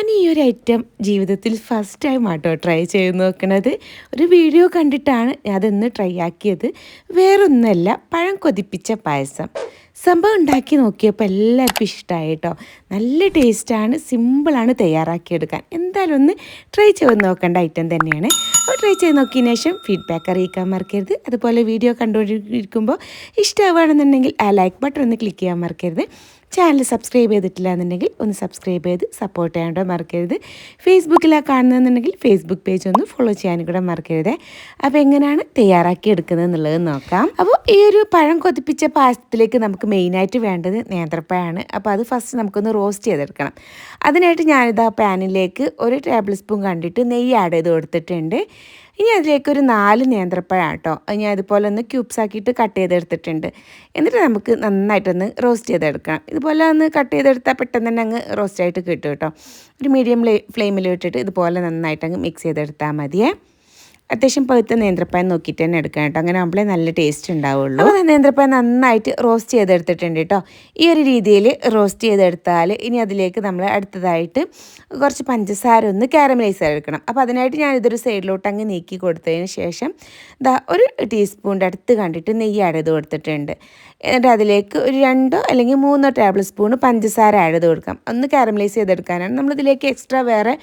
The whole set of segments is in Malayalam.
ഞാൻ ഈ ഒരു ഐറ്റം ജീവിതത്തിൽ ഫസ്റ്റ് ടൈം ആട്ടോ ട്രൈ ചെയ്ത് നോക്കണത്. ഒരു വീഡിയോ കണ്ടിട്ടാണ് അതൊന്ന് ട്രൈ ആക്കിയത്. വേറൊന്നല്ല പഴം കൊതിപ്പിച്ച പായസം. സംഭവം ഉണ്ടാക്കി നോക്കിയപ്പോൾ എല്ലാവർക്കും ഇഷ്ടമായി കേട്ടോ നല്ല ടേസ്റ്റാണ് സിമ്പിളാണ് തയ്യാറാക്കിയെടുക്കാൻ. എന്തായാലും ഒന്ന് ട്രൈ ചെയ്ത് നോക്കേണ്ട ഐറ്റം തന്നെയാണ്. അപ്പോൾ ട്രൈ ചെയ്ത് നോക്കിയതിന് ശേഷം ഫീഡ്ബാക്ക് അറിയിക്കാൻ മറക്കരുത്. അതുപോലെ വീഡിയോ കണ്ടുകൊണ്ടിരിക്കുമ്പോൾ ഇഷ്ടമാവുകയാണെന്നുണ്ടെങ്കിൽ ആ ലൈക്ക് ബട്ടൺ ഒന്ന് ക്ലിക്ക് ചെയ്യാൻ മറക്കരുത്. ചാനൽ സബ്സ്ക്രൈബ് ചെയ്തിട്ടില്ല എന്നുണ്ടെങ്കിൽ ഒന്ന് സബ്സ്ക്രൈബ് ചെയ്ത് സപ്പോർട്ട് ചെയ്യാണ്ടോ മറക്കരുത്. ഫേസ്ബുക്കിലാണ് കാണുന്നതെന്നുണ്ടെങ്കിൽ ഫേസ്ബുക്ക് പേജ് ഒന്ന് ഫോളോ ചെയ്യാനും കൂടെ മറക്കരുത്. അപ്പോൾ എങ്ങനെയാണ് തയ്യാറാക്കി എടുക്കുന്നത് എന്നുള്ളത് നോക്കാം. അപ്പോൾ ഈ ഒരു പഴം കൊതിപ്പിച്ച പായസത്തിലേക്ക് നമുക്ക് മെയിനായിട്ട് വേണ്ടത് നേന്ത്രപ്പഴമാണ്. അപ്പോൾ അത് ഫസ്റ്റ് നമുക്കൊന്ന് റോസ്റ്റ് ചെയ്തെടുക്കണം. അതിനായിട്ട് ഞാനിതാ പാനിലേക്ക് ഒരു ടേബിൾ സ്പൂൺ കണ്ടിട്ട് നെയ്യ് ആഡ് ചെയ്ത് കൊടുത്തിട്ടുണ്ട്. ഇനി അതിലേക്ക് ഒരു നാല് നേന്ത്രപ്പഴം കേട്ടോ ഞാൻ ഇതുപോലെ ഒന്ന് ക്യൂബ്സ് ആക്കിയിട്ട് കട്ട് ചെയ്തെടുത്തിട്ടുണ്ട്. എന്നിട്ട് നമുക്ക് നന്നായിട്ടൊന്ന് റോസ്റ്റ് ചെയ്തെടുക്കണം. ഇതുപോലെ ഒന്ന് കട്ട് ചെയ്തെടുത്താൽ പെട്ടെന്ന് തന്നെ അങ്ങ് റോസ്റ്റ് ആയിട്ട് കിട്ടും കേട്ടോ ഒരു മീഡിയം ഫ്ലെയിമിൽ ഇട്ടിട്ട് ഇതുപോലെ നന്നായിട്ട് അങ്ങ് മിക്സ് ചെയ്തെടുത്താൽ മതിയേ. അത്യാവശ്യം പഴുത്ത നേന്ത്രപ്പഴം നോക്കിയിട്ട് തന്നെ എടുക്കാം കേട്ടോ. അങ്ങനെ ആകുമ്പോഴേ നല്ല ടേസ്റ്റ് ഉണ്ടാവുള്ളൂ. അപ്പോൾ നേന്ത്രപ്പായ നന്നായിട്ട് റോസ്റ്റ് ചെയ്തെടുത്തിട്ടുണ്ട് കേട്ടോ. ഈ ഒരു രീതിയിൽ റോസ്റ്റ് ചെയ്തെടുത്താൽ ഇനി അതിലേക്ക് നമ്മൾ അടുത്തതായിട്ട് കുറച്ച് പഞ്ചസാര ഒന്ന് കാരമലൈസ് എടുക്കണം. അപ്പോൾ അതിനായിട്ട് ഞാൻ ഇതൊരു സൈഡിലോട്ട് അങ്ങ് നീക്കി കൊടുത്തതിന് ശേഷം ദാ ഒരു ടീസ്പൂണിന്റെ അടുത്ത് കണ്ടിട്ട് നെയ്യ് ആഡ് ചെയ്ത് കൊടുത്തിട്ടുണ്ട്. എന്നിട്ട് അതിലേക്ക് ഒരു രണ്ടോ അല്ലെങ്കിൽ മൂന്നോ ടേബിൾ സ്പൂൺ പഞ്ചസാര ആഡ് ചെയ്ത് കൊടുക്കാം. ഒന്ന് കാരമലൈസ് ചെയ്തെടുക്കാനാണ്. നമ്മളിതിലേക്ക് എക്സ്ട്രാ വേറെ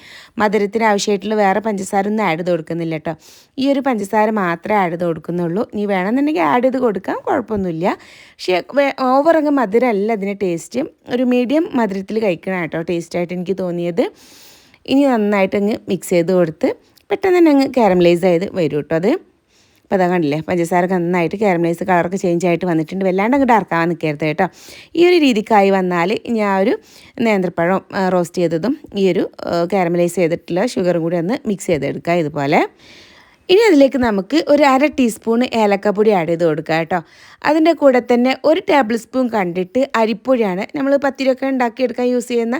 മധുരത്തിന് ആവശ്യമായിട്ടുള്ള വേറെ പഞ്ചസാര ഒന്നും ആഡ് ചെയ്ത് കൊടുക്കുന്നില്ല കേട്ടോ. ഈ ഒരു പഞ്ചസാര മാത്രമേ ആഡ് ചെയ്ത് കൊടുക്കുന്നുള്ളൂ. നീ വേണമെന്നുണ്ടെങ്കിൽ ആഡ് ചെയ്ത് കൊടുക്കാം കുഴപ്പമൊന്നുമില്ല. പക്ഷേ ഓവർ അങ്ങ് മധുരമല്ല അതിന്റെ ടേസ്റ്റ് ഒരു മീഡിയം മധുരത്തിൽ കഴിക്കണം കേട്ടോ ടേസ്റ്റായിട്ട് എനിക്ക് തോന്നിയത്. ഇനി നന്നായിട്ട് അങ്ങ് മിക്സ് ചെയ്ത് കൊടുത്ത് പെട്ടെന്ന് തന്നെ അങ്ങ് കാരമലൈസ് ചെയ്ത് വരും കേട്ടോ അത്. അപ്പോൾ അതാ കണ്ടില്ലേ പഞ്ചസാര നന്നായിട്ട് കാരമലൈസ് കളറൊക്കെ ചേഞ്ച് ആയിട്ട് വന്നിട്ടുണ്ട്. വല്ലാണ്ട് അങ്ങ് ഡാർക്കാവാൻ നിൽക്കരുത് കേട്ടോ. ഈ ഒരു രീതിക്കായി വന്നാൽ ഞാൻ ഒരു നേന്ത്രപ്പഴം റോസ്റ്റ് ചെയ്തതും ഈ ഒരു കാരമലൈസ് ചെയ്തിട്ടുള്ള ഷുഗറും കൂടി ഒന്ന് മിക്സ് ചെയ്തെടുക്കുക ഇതുപോലെ. ഇനി അതിലേക്ക് നമുക്ക് ഒരു അര ടീസ്പൂൺ ഏലക്കപ്പൊടി ആഡ് ചെയ്ത് കൊടുക്കുക കേട്ടോ. അതിന്റെ കൂടെ തന്നെ ഒരു ടേബിൾ സ്പൂൺ കണ്ടിട്ട് അരിപ്പൊടിയാണ് നമ്മൾ പത്തിരിയൊക്കെ ഉണ്ടാക്കിയെടുക്കാൻ യൂസ് ചെയ്യുന്ന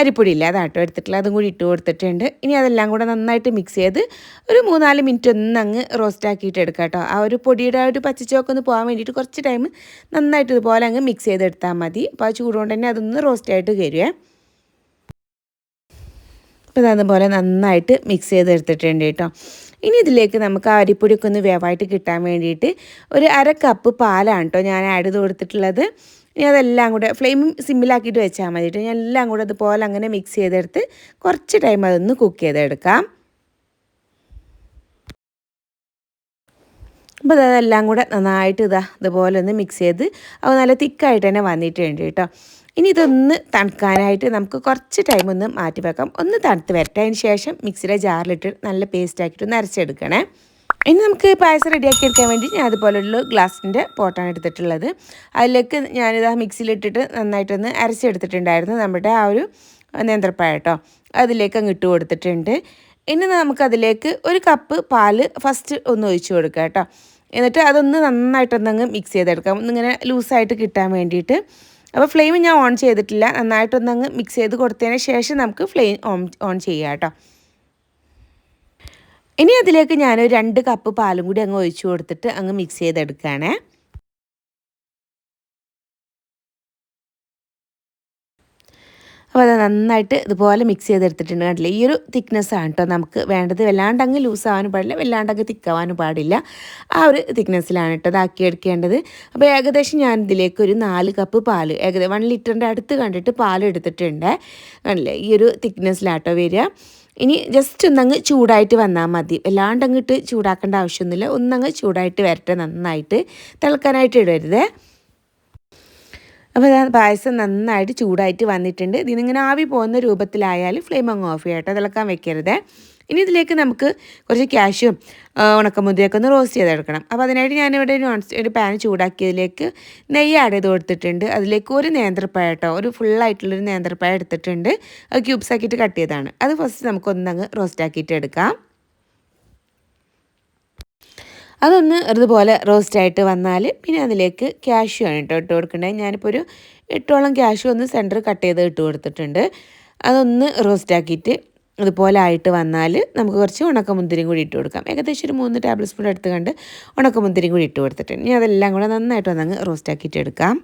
അരിപ്പൊടി ഇല്ല? അതാട്ടോ എടുത്തിട്ടില്ല അതും കൂടി ഇട്ട് കൊടുത്തിട്ടുണ്ട്. ഇനി അതെല്ലാം കൂടെ നന്നായിട്ട് മിക്സ് ചെയ്ത് ഒരു മൂന്നാൽ മിനിറ്റ് ഒന്ന് അങ്ങ് റോസ്റ്റ് ആക്കിയിട്ട് എടുക്കുക കേട്ടോ. ആ ഒരു പൊടിയുടെ ആ ഒരു പച്ചച്ചോക്ക് ഒന്ന് പോകാൻ വേണ്ടിയിട്ട് കുറച്ച് ടൈം നന്നായിട്ട് ഇതുപോലെ അങ്ങ് മിക്സ് ചെയ്തെടുത്താൽ മതി. അപ്പോൾ ആ ചൂടുകൊണ്ട് തന്നെ അതൊന്ന് റോസ്റ്റ് ആയിട്ട് അപ്പോൾ അതുപോലെ നന്നായിട്ട് മിക്സ് ചെയ്തെടുത്തിട്ടുണ്ട് കേട്ടോ. ഇനി ഇതിലേക്ക് നമുക്ക് അരിപ്പൊടിയൊക്കെ ഒന്ന് വേവായിട്ട് കിട്ടാൻ വേണ്ടിയിട്ട് ഒരു അര കപ്പ് പാലാണ് കേട്ടോ ഞാൻ ആഡ് ചെയ്ത് കൊടുത്തിട്ടുള്ളത്. ഇനി അതെല്ലാം കൂടെ ഫ്ലെയിം സിമ്മിലാക്കിയിട്ട് വെച്ചാൽ മതി കേട്ടോ ഞാൻ എല്ലാം കൂടെ അതുപോലെ അങ്ങനെ മിക്സ് ചെയ്തെടുത്ത് കുറച്ച് ടൈം അതൊന്ന് കുക്ക് ചെയ്തെടുക്കാം. അപ്പോൾ അതെല്ലാം കൂടെ നന്നായിട്ട് ഇതാ ഇതുപോലെ ഒന്ന് മിക്സ് ചെയ്ത് അത് നല്ല തിക്കായിട്ട് തന്നെ വന്നിട്ടുണ്ട് കേട്ടോ. ഇനി ഇതൊന്ന് തണുക്കാനായിട്ട് നമുക്ക് കുറച്ച് ടൈം ഒന്ന് മാറ്റി വെക്കാം. ഒന്ന് തണുത്ത് വരട്ടെ അതിന് ശേഷം മിക്സിയുടെ ജാറിലിട്ട് നല്ല പേസ്റ്റ് ആക്കിയിട്ട് ഒന്ന് ഇനി നമുക്ക് പായസം റെഡിയാക്കി എടുക്കാൻ വേണ്ടി ഞാൻ അതുപോലുള്ള ഗ്ലാസിന്റെ പോട്ടാണ് എടുത്തിട്ടുള്ളത്. അതിലേക്ക് ഞാനിത് ആ മിക്സിയിലിട്ടിട്ട് നന്നായിട്ടൊന്ന് അരച്ചെടുത്തിട്ടുണ്ടായിരുന്നു നമ്മുടെ ആ ഒരു നേന്ത്രപ്പായ കേട്ടോ. അതിലേക്ക് അങ്ങ് ഇട്ട് കൊടുത്തിട്ടുണ്ട്. ഇനി നമുക്കതിലേക്ക് ഒരു കപ്പ് പാൽ ഫസ്റ്റ് ഒന്ന് ഒഴിച്ച് കൊടുക്കുക കേട്ടോ. എന്നിട്ട് അതൊന്ന് നന്നായിട്ടൊന്നങ്ങ് മിക്സ് ചെയ്തെടുക്കാം. ഒന്നിങ്ങനെ ലൂസായിട്ട് കിട്ടാൻ വേണ്ടിയിട്ട്. അപ്പോൾ ഫ്ലെയിം ഞാൻ ഓൺ ചെയ്തിട്ടില്ല. നന്നായിട്ടൊന്നങ്ങ് മിക്സ് ചെയ്ത് കൊടുത്തതിന് ശേഷം നമുക്ക് ഫ്ലെയിം ഓൺ ഓൺ ചെയ്യാം കേട്ടോ. ഇനി അതിലേക്ക് ഞാനൊരു രണ്ട് കപ്പ് പാലും കൂടി അങ്ങ് ഒഴിച്ചു കൊടുത്തിട്ട് അങ്ങ് മിക്സ് ചെയ്തെടുക്കുകയാണേ. അപ്പോൾ അത് നന്നായിട്ട് ഇതുപോലെ മിക്സ് ചെയ്തെടുത്തിട്ടുണ്ട് കണ്ടില്ലേ? ഈ ഒരു തിക്നെസ്സാണ് കേട്ടോ നമുക്ക് വേണ്ടത്. വല്ലാണ്ട് അങ്ങ് ലൂസ് ആവാനും പാടില്ല വല്ലാണ്ട് അങ്ങ് തിക്കാവാനും പാടില്ല. ആ ഒരു തിക്നെസ്സിലാണ് കേട്ടോ ഇതാക്കി എടുക്കേണ്ടത് അപ്പോൾ ഏകദേശം ഞാൻ ഇതിലേക്ക് ഒരു നാല് കപ്പ് പാൽ ഏകദേശം വൺ ലിറ്ററിന്റെ അടുത്ത് കണ്ടിട്ട് പാൽ എടുത്തിട്ടുണ്ട്. കണ്ടില്ലേ? ഈ ഒരു തിക്നെസ്സിലാട്ടോ വരിക. ഇനി ജസ്റ്റ് ഒന്നങ്ങ് ചൂടായിട്ട് വന്നാൽ മതി. വല്ലാണ്ട് അങ്ങോട്ട് ചൂടാക്കേണ്ട ആവശ്യമൊന്നുമില്ല. ഒന്നങ്ങ് ചൂടായിട്ട് വരട്ടെ നന്നായിട്ട്. തിളക്കാനായിട്ട് ഇടരുത്. അപ്പോൾ പായസം നന്നായിട്ട് ചൂടായിട്ട് വന്നിട്ടുണ്ട്. ഇതിനിങ്ങനെ ആവി പോകുന്ന രൂപത്തിലായാലും ഫ്ലെയിം അങ്ങ് ഓഫ് ചെയ്യട്ടെ തിളക്കാൻ വെക്കരുത്. ഇനി ഇതിലേക്ക് നമുക്ക് കുറച്ച് ക്യാഷും ഉണക്കമുന്തിയൊക്കെ ഒന്ന് റോസ്റ്റ് ചെയ്തെടുക്കണം. അപ്പോൾ അതിനായിട്ട് ഞാനിവിടെ നോൺ ഒരു പാൻ ചൂടാക്കിയതിലേക്ക് നെയ്യ് ആഡ് ചെയ്ത് കൊടുത്തിട്ടുണ്ട്. അതിലേക്ക് ഒരു നേന്ത്രപ്പായ കേട്ടോ. ഒരു ഫുള്ളായിട്ടുള്ളൊരു നേന്ത്രപ്പായ എടുത്തിട്ടുണ്ട്. അത് ക്യൂബ്സ് ആക്കിയിട്ട് കട്ട് ചെയ്തതാണ്. അത് ഫസ്റ്റ് നമുക്കൊന്നങ്ങ് റോസ്റ്റ് ആക്കിയിട്ട് എടുക്കാം. അതൊന്ന് ഇതുപോലെ റോസ്റ്റായിട്ട് വന്നാൽ പിന്നെ അതിലേക്ക് ക്യാഷ്യൂ ആണ് കേട്ടോ ഇട്ട് കൊടുക്കേണ്ടത് ഞാനിപ്പോൾ ഒരു എട്ടോളം ക്യാഷ്യൂ ഒന്ന് സെന്റർ കട്ട് ചെയ്ത് ഇട്ട് കൊടുത്തിട്ടുണ്ട്. അതൊന്ന് റോസ്റ്റാക്കിയിട്ട് ഇതുപോലെ ആയിട്ട് വന്നാൽ നമുക്ക് കുറച്ച് ഉണക്കമുന്തിരിയും കൂടി ഇട്ട് കൊടുക്കാം. ഏകദേശം ഒരു മൂന്ന് ടേബിൾ സ്പൂൺ എടുത്ത് കണ്ട് ഉണക്കമുന്തിരിയും കൂടി ഇട്ട് കൊടുത്തിട്ടുണ്ട്. ഇനി അതെല്ലാം കൂടെ നന്നായിട്ട് വന്നങ്ങ് റോസ്റ്റാക്കിയിട്ട് എടുക്കാം.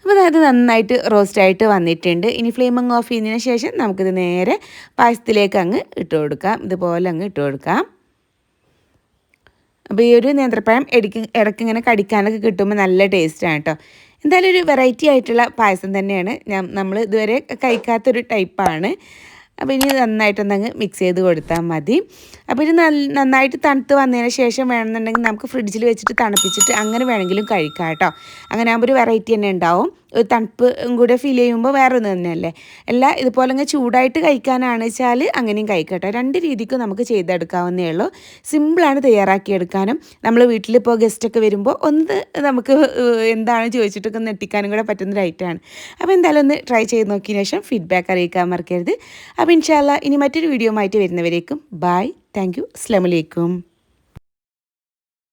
അപ്പോൾ അതായത് നന്നായിട്ട് റോസ്റ്റ് ആയിട്ട് വന്നിട്ടുണ്ട്. ഇനി ഫ്ലെയിമിങ് ഓഫ് ചെയ്യുന്നതിന് ശേഷം നമുക്കിത് നേരെ പായസത്തിലേക്ക് അങ്ങ് ഇട്ട് കൊടുക്കാം. ഇതുപോലെ അങ്ങ് ഇട്ട് കൊടുക്കാം. അപ്പോൾ ഈ ഒരു നേന്ത്രപ്പഴം ഇടയ്ക്ക് ഇടയ്ക്ക് ഇങ്ങനെ കടിക്കാനൊക്കെ കിട്ടുമ്പോൾ നല്ല ടേസ്റ്റാണ് കേട്ടോ എന്തായാലും ഒരു വെറൈറ്റി ആയിട്ടുള്ള പായസം തന്നെയാണ്. ഞാൻ നമ്മൾ ഇതുവരെ കഴിക്കാത്തൊരു ടൈപ്പാണ് അപ്പോൾ ഇനി നന്നായിട്ടൊന്നങ്ങ് മിക്സ് ചെയ്ത് കൊടുത്താൽ മതി. അപ്പോൾ ഇത് നന്നായിട്ട് തണുത്ത് വന്നതിന് ശേഷം വേണമെന്നുണ്ടെങ്കിൽ നമുക്ക് ഫ്രിഡ്ജിൽ വെച്ചിട്ട് തണുപ്പിച്ചിട്ട് അങ്ങനെ വേണമെങ്കിലും കഴിക്കാം കേട്ടോ അങ്ങനെ ആകുമ്പോൾ ഒരു വെറൈറ്റി തന്നെ ഉണ്ടാവും. തണുപ്പ് കൂടെ ഫീൽ ചെയ്യുമ്പോൾ വേറെ ഒന്ന് തന്നെയല്ലേ? അല്ല ഇതുപോലെ അങ്ങ് ചൂടായിട്ട് കഴിക്കാനാണ് വെച്ചാൽ അങ്ങനെയും കഴിക്കട്ടെ. രണ്ട് രീതിക്കും നമുക്ക് ചെയ്തെടുക്കാവുന്നേ ഉള്ളൂ. സിമ്പിളാണ് തയ്യാറാക്കിയെടുക്കാനും. നമ്മൾ വീട്ടിലിപ്പോൾ ഗസ്റ്റൊക്കെ വരുമ്പോൾ ഒന്ന് നമുക്ക് എന്താണ് ചോദിച്ചിട്ടൊക്കെ എത്തിക്കാനും കൂടെ പറ്റുന്ന ഐറ്റമാണ് അപ്പോൾ എന്തായാലും ഒന്ന് ട്രൈ ചെയ്ത് നോക്കിയതിന് ശേഷം ഫീഡ്ബാക്ക് അറിയിക്കാൻ മറക്കരുത്. അപ്പോൾ ഇൻഷാല്ല ഇനി മറ്റൊരു വീഡിയോ ആയിട്ട് വരുന്നവരേക്കും. Bye thank you അസ്ലാമലൈക്കും